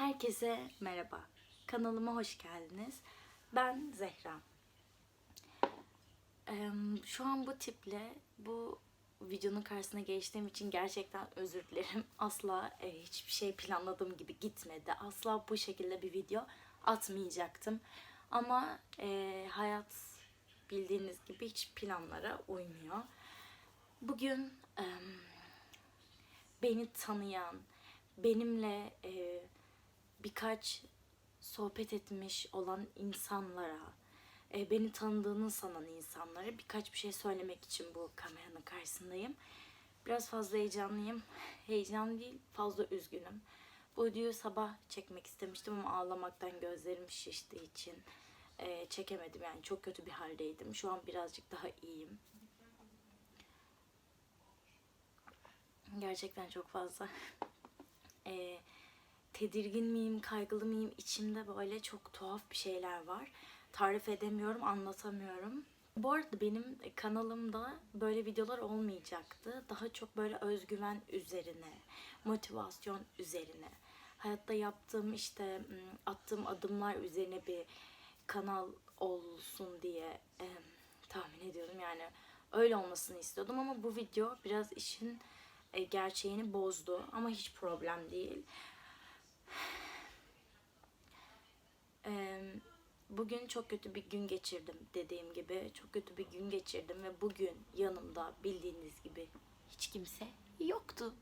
Herkese merhaba. Kanalıma hoş geldiniz. Ben Zehra. Şu an bu tiple bu videonun karşısına geçtiğim için gerçekten özür dilerim. Asla e, hiçbir şey planladığım gibi gitmedi. Asla bu şekilde bir video atmayacaktım. Ama e, hayat bildiğiniz gibi hiç planlara uymuyor. Bugün beni tanıyan, benimle e, birkaç sohbet etmiş olan insanlara, e, beni tanıdığını sanan insanlara birkaç bir şey söylemek için bu kameranın karşısındayım. Biraz fazla heyecanlıyım. Heyecan değil, fazla üzgünüm. Bu videoyu sabah çekmek istemiştim ama ağlamaktan gözlerim şiştiği için e, çekemedim. Yani çok kötü bir haldeydim. Şu an birazcık daha iyiyim. Gerçekten çok fazla e, tedirgin miyim, kaygılı mıyım? İçimde böyle çok tuhaf bir şeyler var. Tarif edemiyorum, anlatamıyorum. Bu arada benim kanalımda böyle videolar olmayacaktı. Daha çok böyle özgüven üzerine, motivasyon üzerine, hayatta yaptığım işte attığım adımlar üzerine bir kanal olsun diye e, tahmin ediyorum. Yani öyle olmasını istiyordum ama bu video biraz işin e, gerçeğini bozdu ama hiç problem değil. Bugün çok kötü bir gün geçirdim dediğim gibi. Çok kötü bir gün geçirdim ve bugün yanımda bildiğiniz gibi hiç kimse yoktu.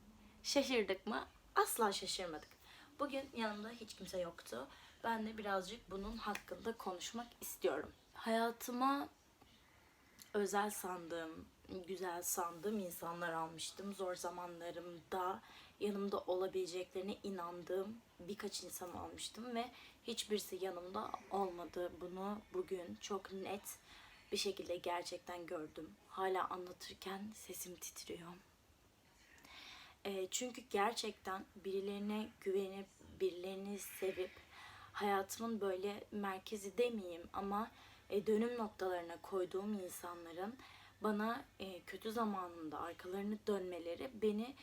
Şaşırdık mı? Asla şaşırmadık. Bugün yanımda hiç kimse yoktu. Ben de birazcık bunun hakkında konuşmak istiyorum. Hayatıma özel sandığım, güzel sandığım insanlar almıştım. Zor zamanlarımda yanımda olabileceklerine inandığım birkaç insan almıştım ve hiçbirisi yanımda olmadı. Bunu bugün çok net bir şekilde gerçekten gördüm. Hala anlatırken sesim titriyor. E, çünkü gerçekten birilerine güvenip, birilerini sevip, hayatımın böyle merkezi demeyeyim ama e, dönüm noktalarına koyduğum insanların bana e, kötü zamanında arkalarını dönmeleri beni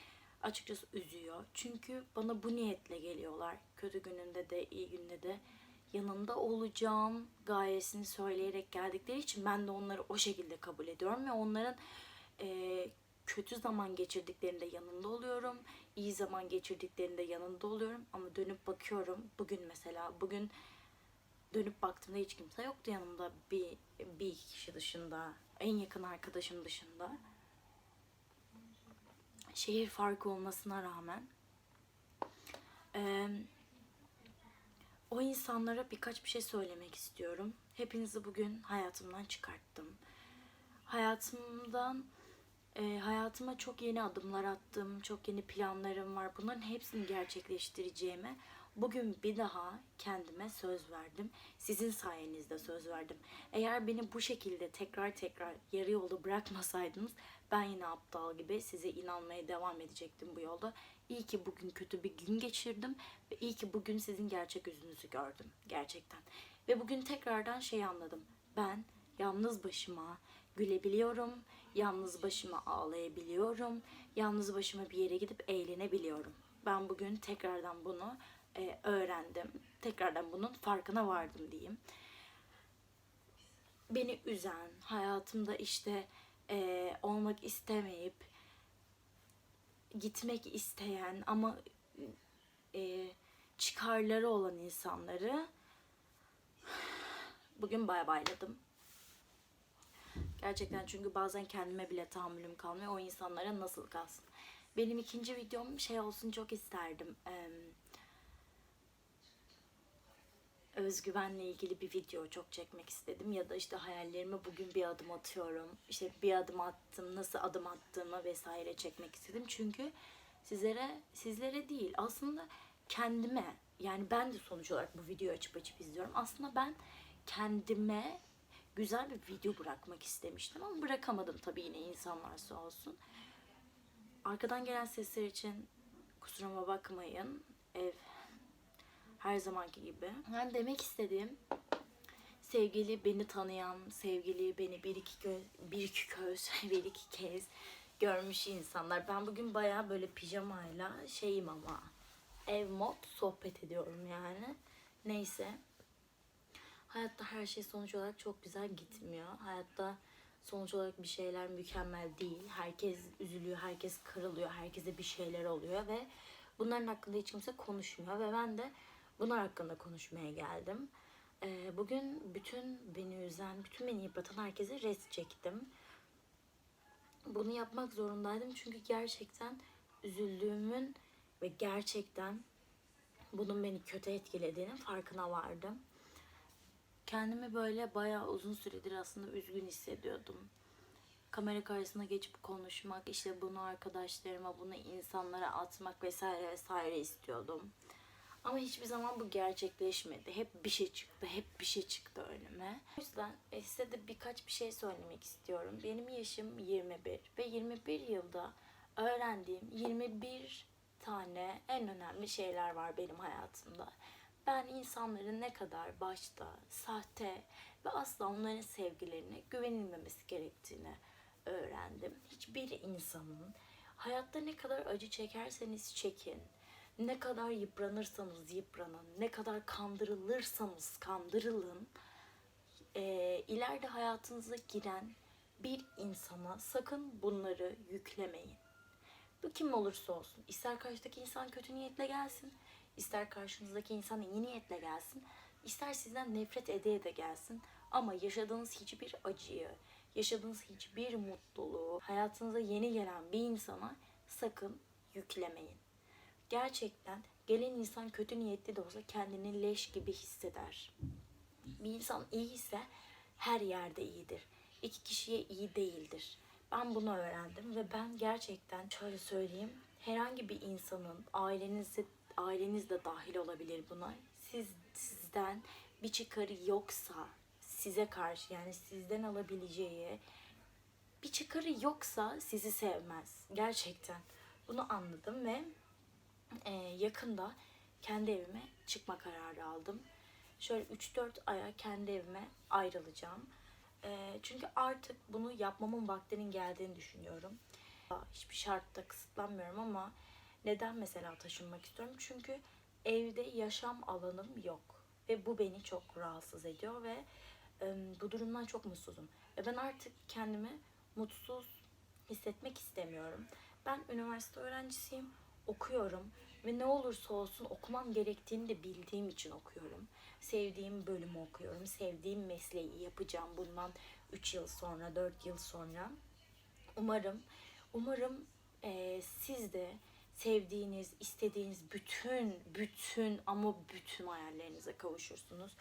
açıkçası üzüyor. Çünkü bana bu niyetle geliyorlar. Kötü gününde de iyi günde de yanında olacağım gayesini söyleyerek geldikleri için ben de onları o şekilde kabul ediyorum ve onların e, kötü zaman geçirdiklerinde yanında oluyorum. iyi zaman geçirdiklerinde yanında oluyorum ama dönüp bakıyorum. Bugün mesela bugün dönüp baktığımda hiç kimse yoktu yanımda bir bir kişi dışında, en yakın arkadaşım dışında. Şehir farkı olmasına rağmen o insanlara birkaç bir şey söylemek istiyorum. Hepinizi bugün hayatımdan çıkarttım. Hayatımdan e, hayatıma çok yeni adımlar attım, çok yeni planlarım var. Bunların hepsini gerçekleştireceğime bugün bir daha kendime söz verdim. Sizin sayenizde söz verdim. Eğer beni bu şekilde tekrar tekrar yarı yolda bırakmasaydınız ben yine aptal gibi size inanmaya devam edecektim bu yolda. İyi ki bugün kötü bir gün geçirdim ve iyi ki bugün sizin gerçek yüzünüzü gördüm gerçekten. Ve bugün tekrardan şey anladım. Ben yalnız başıma gülebiliyorum, yalnız başıma ağlayabiliyorum, yalnız başıma bir yere gidip eğlenebiliyorum. Ben bugün tekrardan bunu e, öğrendim. Tekrardan bunun farkına vardım diyeyim. Beni üzen, hayatımda işte e, olmak istemeyip gitmek isteyen ama e, çıkarları olan insanları bugün bay bayladım. Gerçekten çünkü bazen kendime bile tahammülüm kalmıyor. O insanlara nasıl kalsın? Benim ikinci videom şey olsun çok isterdim. Eee özgüvenle ilgili bir video çok çekmek istedim ya da işte hayallerime bugün bir adım atıyorum. İşte bir adım attım, nasıl adım attığımı vesaire çekmek istedim. Çünkü sizlere sizlere değil aslında kendime yani ben de sonuç olarak bu videoyu açıp açıp izliyorum. Aslında ben kendime güzel bir video bırakmak istemiştim ama bırakamadım tabii yine insanlar sağ olsun. Arkadan gelen sesler için kusuruma bakmayın. Ev her zamanki gibi. Yani demek istediğim sevgili beni tanıyan, sevgili beni bir iki göz, bir iki göz, bir iki kez görmüş insanlar. Ben bugün bayağı böyle pijamayla şeyim ama ev mod sohbet ediyorum yani. Neyse. Hayatta her şey sonuç olarak çok güzel gitmiyor. Hayatta sonuç olarak bir şeyler mükemmel değil. Herkes üzülüyor, herkes kırılıyor, herkese bir şeyler oluyor ve bunların hakkında hiç kimse konuşmuyor ve ben de bunlar hakkında konuşmaya geldim. Ee, bugün bütün beni üzen, bütün beni yıpratan herkese res çektim. Bunu yapmak zorundaydım çünkü gerçekten üzüldüğümün ve gerçekten bunun beni kötü etkilediğinin farkına vardım. Kendimi böyle bayağı uzun süredir aslında üzgün hissediyordum. Kamera karşısına geçip konuşmak, işte bunu arkadaşlarıma, bunu insanlara atmak vesaire vesaire istiyordum. Ama hiçbir zaman bu gerçekleşmedi. Hep bir şey çıktı, hep bir şey çıktı önüme. O yüzden e, size de birkaç bir şey söylemek istiyorum. Benim yaşım 21 ve 21 yılda öğrendiğim 21 tane en önemli şeyler var benim hayatımda. Ben insanların ne kadar başta sahte ve asla onların sevgilerine güvenilmemesi gerektiğini öğrendim. Hiçbir insanın hayatta ne kadar acı çekerseniz çekin, ne kadar yıpranırsanız yıpranın, ne kadar kandırılırsanız kandırılın, e, ileride hayatınıza giren bir insana sakın bunları yüklemeyin. Bu kim olursa olsun. İster karşıdaki insan kötü niyetle gelsin, ister karşınızdaki insan iyi niyetle gelsin, ister sizden nefret ede de gelsin. Ama yaşadığınız hiçbir acıyı, yaşadığınız hiçbir mutluluğu, hayatınıza yeni gelen bir insana sakın yüklemeyin. Gerçekten gelen insan kötü niyetli de olsa kendini leş gibi hisseder. Bir insan iyi ise her yerde iyidir. İki kişiye iyi değildir. Ben bunu öğrendim ve ben gerçekten şöyle söyleyeyim. Herhangi bir insanın ailenizde aileniz de dahil olabilir buna. Siz sizden bir çıkarı yoksa size karşı yani sizden alabileceği bir çıkarı yoksa sizi sevmez. Gerçekten bunu anladım ve e, yakında kendi evime çıkma kararı aldım. Şöyle 3-4 aya kendi evime ayrılacağım. E, çünkü artık bunu yapmamın vaktinin geldiğini düşünüyorum. Hiçbir şartta kısıtlanmıyorum ama neden mesela taşınmak istiyorum? Çünkü evde yaşam alanım yok. Ve bu beni çok rahatsız ediyor ve e, bu durumdan çok mutsuzum. Ve ben artık kendimi mutsuz hissetmek istemiyorum. Ben üniversite öğrencisiyim, okuyorum ve ne olursa olsun okumam gerektiğini de bildiğim için okuyorum. Sevdiğim bölümü okuyorum, sevdiğim mesleği yapacağım bundan 3 yıl sonra, 4 yıl sonra. Umarım, umarım e, siz de sevdiğiniz, istediğiniz bütün, bütün ama bütün hayallerinize kavuşursunuz.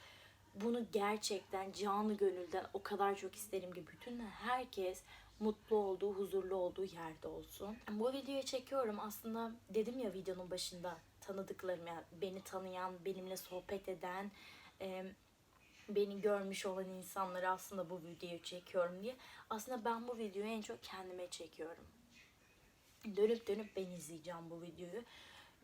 Bunu gerçekten canı gönülden o kadar çok isterim ki bütün herkes mutlu olduğu, huzurlu olduğu yerde olsun. Bu videoyu çekiyorum. Aslında dedim ya videonun başında tanıdıklarım yani beni tanıyan, benimle sohbet eden, beni görmüş olan insanlara aslında bu videoyu çekiyorum diye. Aslında ben bu videoyu en çok kendime çekiyorum. Dönüp dönüp ben izleyeceğim bu videoyu.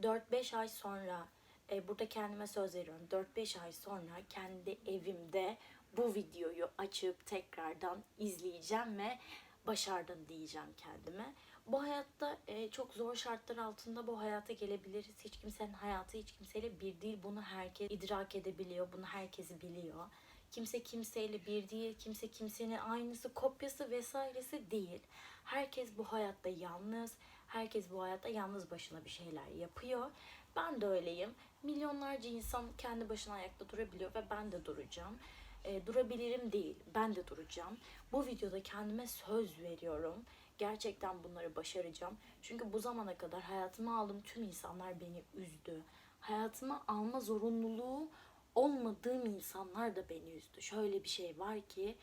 4-5 ay sonra e, burada kendime söz veriyorum. 4-5 ay sonra kendi evimde bu videoyu açıp tekrardan izleyeceğim ve başardın diyeceğim kendime. Bu hayatta e, çok zor şartlar altında bu hayata gelebiliriz. Hiç kimsenin hayatı hiç kimseyle bir değil. Bunu herkes idrak edebiliyor. Bunu herkes biliyor. Kimse kimseyle bir değil. Kimse kimsenin aynısı, kopyası vesairesi değil. Herkes bu hayatta yalnız. Herkes bu hayatta yalnız başına bir şeyler yapıyor. Ben de öyleyim. Milyonlarca insan kendi başına ayakta durabiliyor ve ben de duracağım. E, durabilirim değil, ben de duracağım. Bu videoda kendime söz veriyorum. Gerçekten bunları başaracağım. Çünkü bu zamana kadar hayatıma aldığım tüm insanlar beni üzdü. Hayatıma alma zorunluluğu olmadığım insanlar da beni üzdü. Şöyle bir şey var ki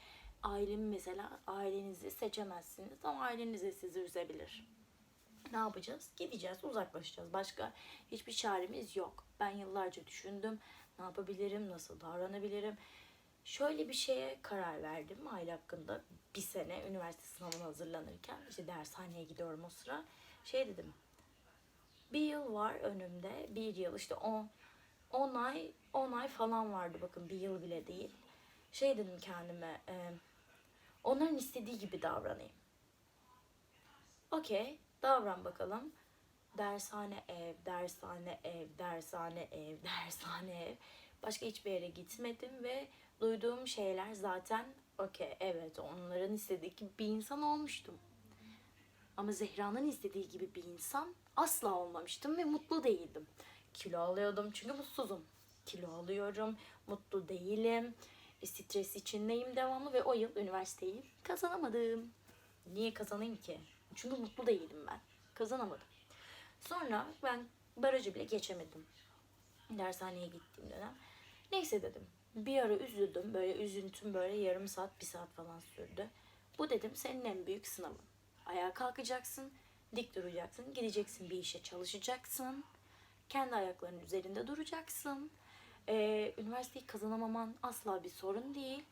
ailemi mesela ailenizi seçemezsiniz ama aileniz de sizi üzebilir. Ne yapacağız? Gideceğiz, uzaklaşacağız. Başka hiçbir çaremiz yok. Ben yıllarca düşündüm. Ne yapabilirim, nasıl davranabilirim? Şöyle bir şeye karar verdim aile hakkında. Bir sene üniversite sınavına hazırlanırken işte dershaneye gidiyorum o sıra. Şey dedim. Bir yıl var önümde. Bir yıl işte 10 10 ay 10 ay falan vardı bakın bir yıl bile değil. Şey dedim kendime. E, onların istediği gibi davranayım. Okey davran bakalım. dershane ev, dershane ev, dershane ev, dershane ev. Başka hiçbir yere gitmedim ve duyduğum şeyler zaten okey evet onların istediği gibi bir insan olmuştum. Ama Zehra'nın istediği gibi bir insan asla olmamıştım ve mutlu değildim. Kilo alıyordum çünkü mutsuzum. Kilo alıyorum, mutlu değilim. E, stres içindeyim devamlı ve o yıl üniversiteyi kazanamadım. Niye kazanayım ki? Çünkü mutlu değilim ben. Kazanamadım. Sonra ben barajı bile geçemedim. Dershaneye gittiğim dönem. Neyse dedim. Bir ara üzüldüm. Böyle üzüntüm böyle yarım saat, bir saat falan sürdü. Bu dedim senin en büyük sınavın. Ayağa kalkacaksın, dik duracaksın, gideceksin bir işe çalışacaksın. Kendi ayaklarının üzerinde duracaksın. Ee, üniversiteyi kazanamaman asla bir sorun değil.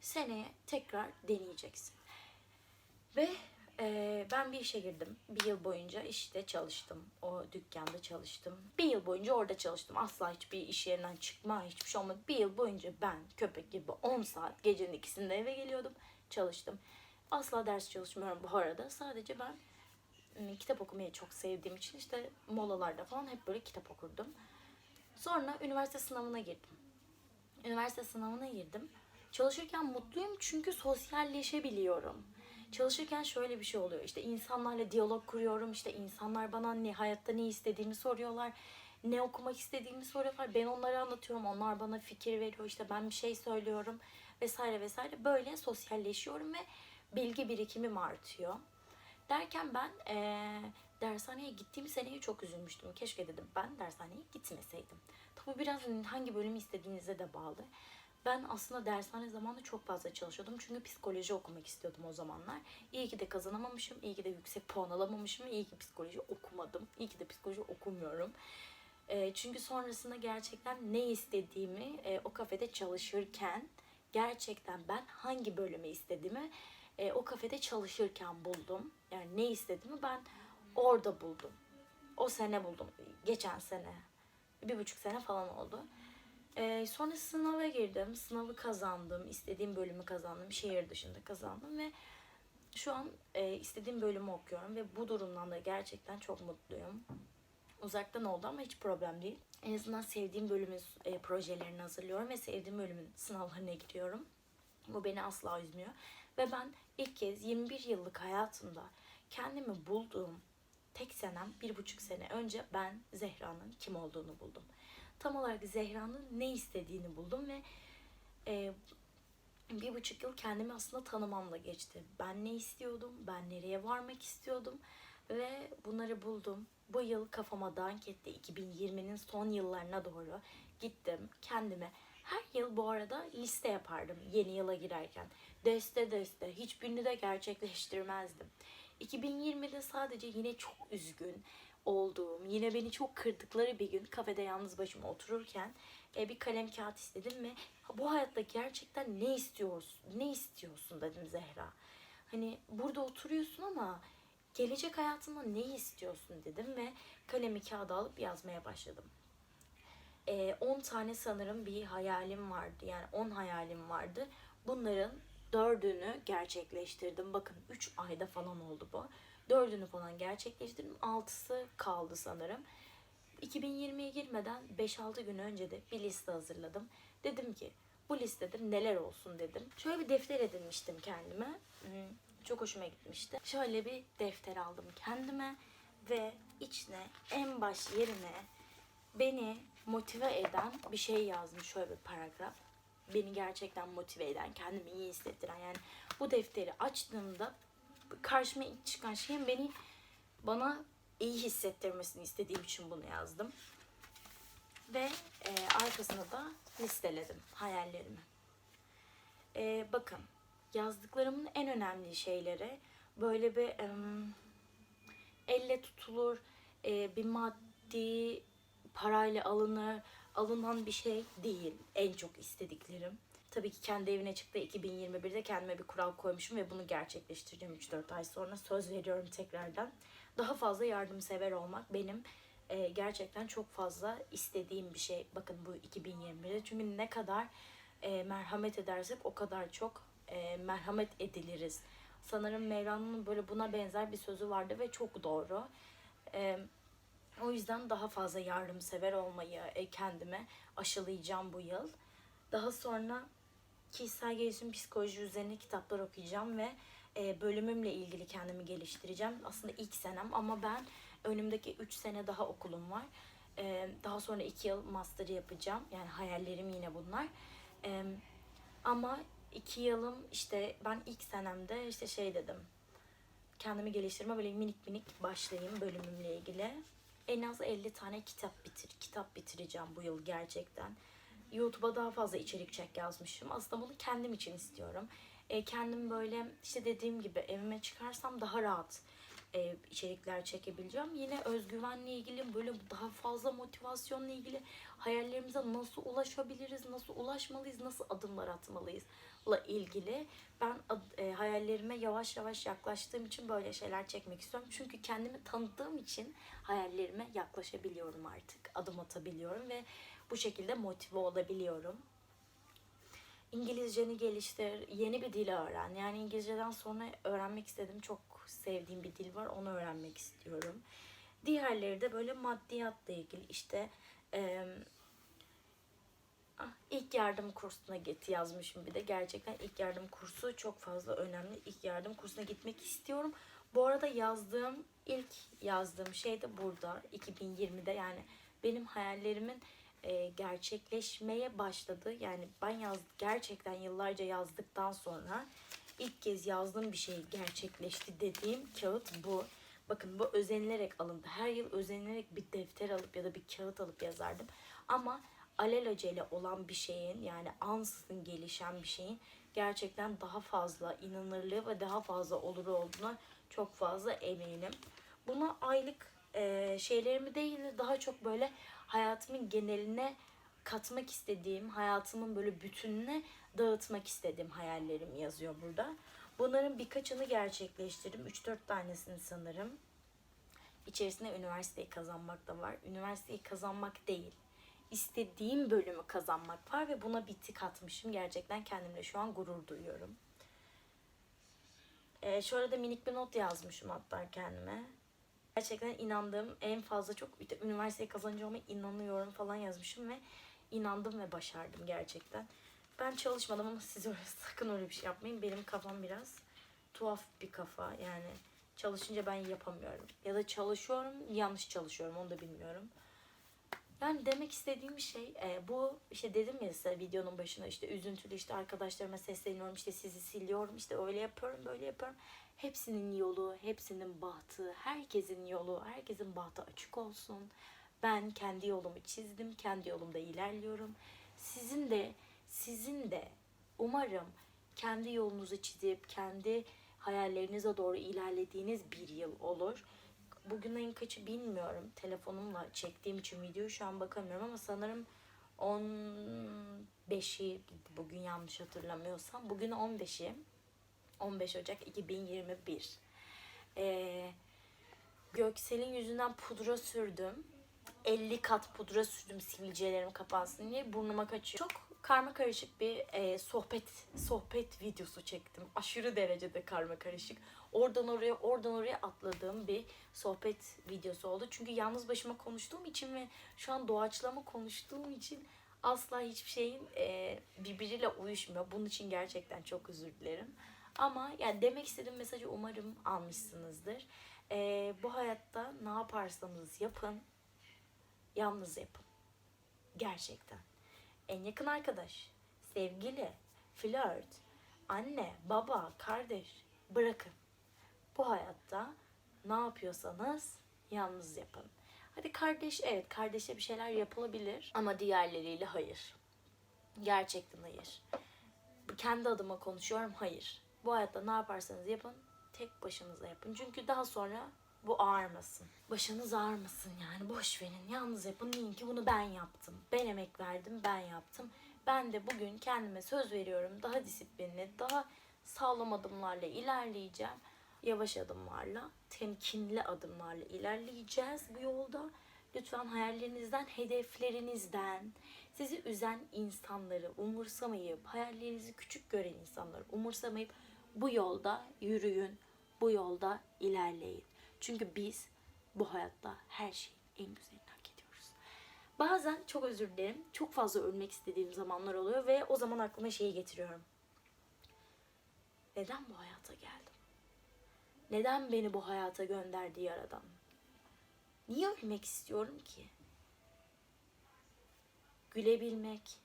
Seneye tekrar deneyeceksin. Ve e, ben bir işe girdim. Bir yıl boyunca işte çalıştım. O dükkanda çalıştım. Bir yıl boyunca orada çalıştım. Asla hiçbir iş yerinden çıkma, hiçbir şey olmadı. Bir yıl boyunca ben köpek gibi 10 saat gecenin ikisinde eve geliyordum. Çalıştım. Asla ders çalışmıyorum bu arada. Sadece ben ım, kitap okumayı çok sevdiğim için işte molalarda falan hep böyle kitap okurdum. Sonra üniversite sınavına girdim. Üniversite sınavına girdim. Çalışırken mutluyum çünkü sosyalleşebiliyorum. Çalışırken şöyle bir şey oluyor. İşte insanlarla diyalog kuruyorum. İşte insanlar bana ne hayatta ne istediğimi soruyorlar. Ne okumak istediğimi soruyorlar. Ben onlara anlatıyorum. Onlar bana fikir veriyor. İşte ben bir şey söylüyorum vesaire vesaire. Böyle sosyalleşiyorum ve bilgi birikimim artıyor. Derken ben eee dershaneye gittiğim seneye çok üzülmüştüm. Keşke dedim ben dershaneye gitmeseydim. Tabii biraz hangi bölümü istediğinize de bağlı. Ben aslında dershane zamanında çok fazla çalışıyordum. Çünkü psikoloji okumak istiyordum o zamanlar. İyi ki de kazanamamışım. iyi ki de yüksek puan alamamışım. iyi ki psikoloji okumadım. İyi ki de psikoloji okumuyorum. E, çünkü sonrasında gerçekten ne istediğimi e, o kafede çalışırken gerçekten ben hangi bölümü istediğimi e, o kafede çalışırken buldum. Yani ne istediğimi ben orada buldum. O sene buldum. Geçen sene. Bir buçuk sene falan oldu. Ee, sonra sınava girdim. Sınavı kazandım. istediğim bölümü kazandım. Şehir dışında kazandım ve şu an e, istediğim bölümü okuyorum ve bu durumdan da gerçekten çok mutluyum. Uzaktan oldu ama hiç problem değil. En azından sevdiğim bölümün e, projelerini hazırlıyorum ve sevdiğim bölümün sınavlarına giriyorum. Bu beni asla üzmüyor. Ve ben ilk kez 21 yıllık hayatımda kendimi bulduğum tek senem bir buçuk sene önce ben Zehra'nın kim olduğunu buldum. Tam olarak Zehra'nın ne istediğini buldum ve e, bir buçuk yıl kendimi aslında tanımamla geçti. Ben ne istiyordum, ben nereye varmak istiyordum ve bunları buldum. Bu yıl kafama dank etti. 2020'nin son yıllarına doğru gittim kendime. Her yıl bu arada liste yapardım yeni yıla girerken. Deste deste hiçbirini de gerçekleştirmezdim. 2020'de sadece yine çok üzgün olduğum, yine beni çok kırdıkları bir gün kafede yalnız başıma otururken e, bir kalem kağıt istedim ve bu hayatta gerçekten ne istiyorsun, ne istiyorsun dedim Zehra. Hani burada oturuyorsun ama gelecek hayatında ne istiyorsun dedim ve kalemi kağıda alıp yazmaya başladım. 10 e, tane sanırım bir hayalim vardı. Yani 10 hayalim vardı. Bunların dördünü gerçekleştirdim. Bakın 3 ayda falan oldu bu. Dördünü falan gerçekleştirdim. Altısı kaldı sanırım. 2020'ye girmeden 5-6 gün önce de bir liste hazırladım. Dedim ki bu listede neler olsun dedim. Şöyle bir defter edinmiştim kendime. Hmm, Çok hoşuma gitmişti. Şöyle bir defter aldım kendime ve içine en baş yerine beni motive eden bir şey yazdım. Şöyle bir paragraf. Beni gerçekten motive eden, kendimi iyi hissettiren. Yani bu defteri açtığımda karşıma ilk çıkan şeyin beni bana iyi hissettirmesini istediğim için bunu yazdım. Ve e, arkasına da listeledim hayallerimi. E, bakın yazdıklarımın en önemli şeyleri böyle bir em, elle tutulur e, bir maddi parayla alınır alınan bir şey değil en çok istediklerim. Tabii ki kendi evine çıktı 2021'de kendime bir kural koymuşum ve bunu gerçekleştireceğim 3-4 ay sonra söz veriyorum tekrardan. Daha fazla yardımsever olmak benim e, gerçekten çok fazla istediğim bir şey. Bakın bu 2021'de çünkü ne kadar e, merhamet edersek o kadar çok e, merhamet ediliriz. Sanırım Mevlana'nın böyle buna benzer bir sözü vardı ve çok doğru. E, O yüzden daha fazla yardımsever olmayı e, kendime aşılayacağım bu yıl. Daha sonra kişisel gelişim psikoloji üzerine kitaplar okuyacağım ve e, bölümümle ilgili kendimi geliştireceğim. Aslında ilk senem ama ben önümdeki 3 sene daha okulum var. E, daha sonra 2 yıl master yapacağım. Yani hayallerim yine bunlar. E, ama 2 yılım işte ben ilk senemde işte şey dedim. Kendimi geliştirme böyle minik minik başlayayım bölümümle ilgili. En az 50 tane kitap bitir kitap bitireceğim bu yıl gerçekten. YouTube'a daha fazla içerik çek yazmışım. Aslında bunu kendim için istiyorum. E, kendim böyle işte dediğim gibi evime çıkarsam daha rahat e, içerikler çekebileceğim. Yine özgüvenle ilgili böyle daha fazla motivasyonla ilgili hayallerimize nasıl ulaşabiliriz, nasıl ulaşmalıyız, nasıl adımlar atmalıyız la ilgili ben e, hayallerime yavaş yavaş yaklaştığım için böyle şeyler çekmek istiyorum. Çünkü kendimi tanıdığım için hayallerime yaklaşabiliyorum artık. Adım atabiliyorum ve bu şekilde motive olabiliyorum. İngilizceni geliştir, yeni bir dil öğren. Yani İngilizceden sonra öğrenmek istediğim çok sevdiğim bir dil var. Onu öğrenmek istiyorum. Diğerleri de böyle maddiyatla ilgili işte Ah, İlk yardım kursuna git yazmışım bir de. Gerçekten ilk yardım kursu çok fazla önemli. İlk yardım kursuna gitmek istiyorum. Bu arada yazdığım, ilk yazdığım şey de burada. 2020'de yani benim hayallerimin e, gerçekleşmeye başladı. Yani ben yaz, gerçekten yıllarca yazdıktan sonra ilk kez yazdığım bir şey gerçekleşti dediğim kağıt bu. Bakın bu özenilerek alındı. Her yıl özenilerek bir defter alıp ya da bir kağıt alıp yazardım. Ama alelacele olan bir şeyin yani ansızın gelişen bir şeyin gerçekten daha fazla inanırlığı ve daha fazla olur olduğuna çok fazla eminim. Buna aylık e, şeylerimi değil de daha çok böyle hayatımın geneline katmak istediğim, hayatımın böyle bütününe dağıtmak istediğim hayallerim yazıyor burada. Bunların birkaçını gerçekleştirdim. 3-4 tanesini sanırım. İçerisinde üniversiteyi kazanmak da var. Üniversiteyi kazanmak değil istediğim bölümü kazanmak var ve buna bir tık atmışım. Gerçekten kendimle şu an gurur duyuyorum. Ee, şu arada minik bir not yazmışım hatta kendime. Gerçekten inandığım en fazla çok işte üniversiteyi kazanacağıma inanıyorum falan yazmışım ve inandım ve başardım gerçekten. Ben çalışmadım ama siz öyle sakın öyle bir şey yapmayın. Benim kafam biraz tuhaf bir kafa yani çalışınca ben yapamıyorum. Ya da çalışıyorum yanlış çalışıyorum onu da bilmiyorum. Yani demek istediğim şey e, bu işte dedim ya size videonun başına işte üzüntülü işte arkadaşlarıma sesleniyorum işte sizi siliyorum işte öyle yapıyorum böyle yapıyorum. Hepsinin yolu, hepsinin bahtı, herkesin yolu, herkesin bahtı açık olsun. Ben kendi yolumu çizdim, kendi yolumda ilerliyorum. Sizin de sizin de umarım kendi yolunuzu çizip kendi hayallerinize doğru ilerlediğiniz bir yıl olur bugün ayın kaçı bilmiyorum. Telefonumla çektiğim için videoyu şu an bakamıyorum ama sanırım 15'i bugün yanlış hatırlamıyorsam. Bugün 15'i. 15 Ocak 2021. Ee, Göksel'in yüzünden pudra sürdüm. 50 kat pudra sürdüm sivilcelerim kapansın diye burnuma kaçıyor. Çok karma karışık bir e, sohbet sohbet videosu çektim. Aşırı derecede karma karışık. Oradan oraya oradan oraya atladığım bir sohbet videosu oldu. Çünkü yalnız başıma konuştuğum için ve şu an doğaçlama konuştuğum için asla hiçbir şeyin e, birbiriyle uyuşmuyor. Bunun için gerçekten çok özür dilerim. Ama yani demek istediğim mesajı umarım almışsınızdır. E, bu hayatta ne yaparsanız yapın, yalnız yapın. Gerçekten en yakın arkadaş, sevgili, flört, anne, baba, kardeş bırakın. Bu hayatta ne yapıyorsanız yalnız yapın. Hadi kardeş evet kardeşe bir şeyler yapılabilir ama diğerleriyle hayır. Gerçekten hayır. Kendi adıma konuşuyorum hayır. Bu hayatta ne yaparsanız yapın tek başınıza yapın. Çünkü daha sonra bu ağırmasın. Başınız ağrımasın yani boş verin. Yalnız yapın deyin ki bunu ben yaptım. Ben emek verdim ben yaptım. Ben de bugün kendime söz veriyorum. Daha disiplinli, daha sağlam adımlarla ilerleyeceğim. Yavaş adımlarla, temkinli adımlarla ilerleyeceğiz bu yolda. Lütfen hayallerinizden, hedeflerinizden, sizi üzen insanları umursamayıp, hayallerinizi küçük gören insanları umursamayıp bu yolda yürüyün, bu yolda ilerleyin. Çünkü biz bu hayatta her şeyi en güzelini hak ediyoruz. Bazen çok özür dilerim. Çok fazla ölmek istediğim zamanlar oluyor ve o zaman aklıma şeyi getiriyorum. Neden bu hayata geldim? Neden beni bu hayata gönderdi yaradan? Niye ölmek istiyorum ki? Gülebilmek,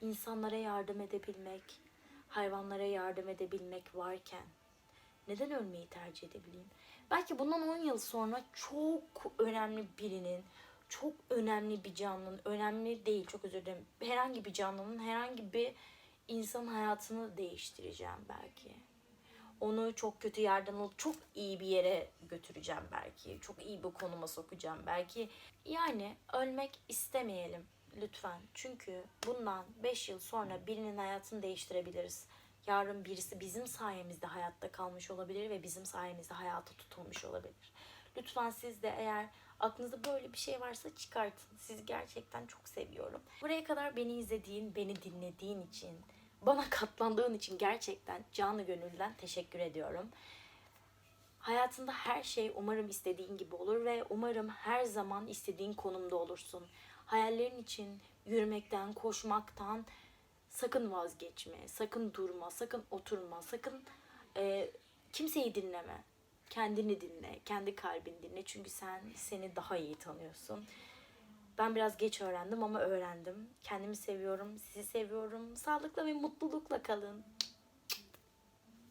insanlara yardım edebilmek, hayvanlara yardım edebilmek varken neden ölmeyi tercih edebileyim? Belki bundan 10 yıl sonra çok önemli birinin, çok önemli bir canlının, önemli değil çok özür dilerim, herhangi bir canlının, herhangi bir insan hayatını değiştireceğim belki. Onu çok kötü yerden alıp çok iyi bir yere götüreceğim belki. Çok iyi bir konuma sokacağım belki. Yani ölmek istemeyelim lütfen. Çünkü bundan 5 yıl sonra birinin hayatını değiştirebiliriz. Yarın birisi bizim sayemizde hayatta kalmış olabilir ve bizim sayemizde hayata tutulmuş olabilir. Lütfen siz de eğer aklınızda böyle bir şey varsa çıkartın. Sizi gerçekten çok seviyorum. Buraya kadar beni izlediğin, beni dinlediğin için, bana katlandığın için gerçekten canı gönülden teşekkür ediyorum. Hayatında her şey umarım istediğin gibi olur ve umarım her zaman istediğin konumda olursun. Hayallerin için yürümekten, koşmaktan sakın vazgeçme, sakın durma, sakın oturma, sakın e, kimseyi dinleme. Kendini dinle, kendi kalbini dinle çünkü sen seni daha iyi tanıyorsun. Ben biraz geç öğrendim ama öğrendim. Kendimi seviyorum, sizi seviyorum. Sağlıkla ve mutlulukla kalın.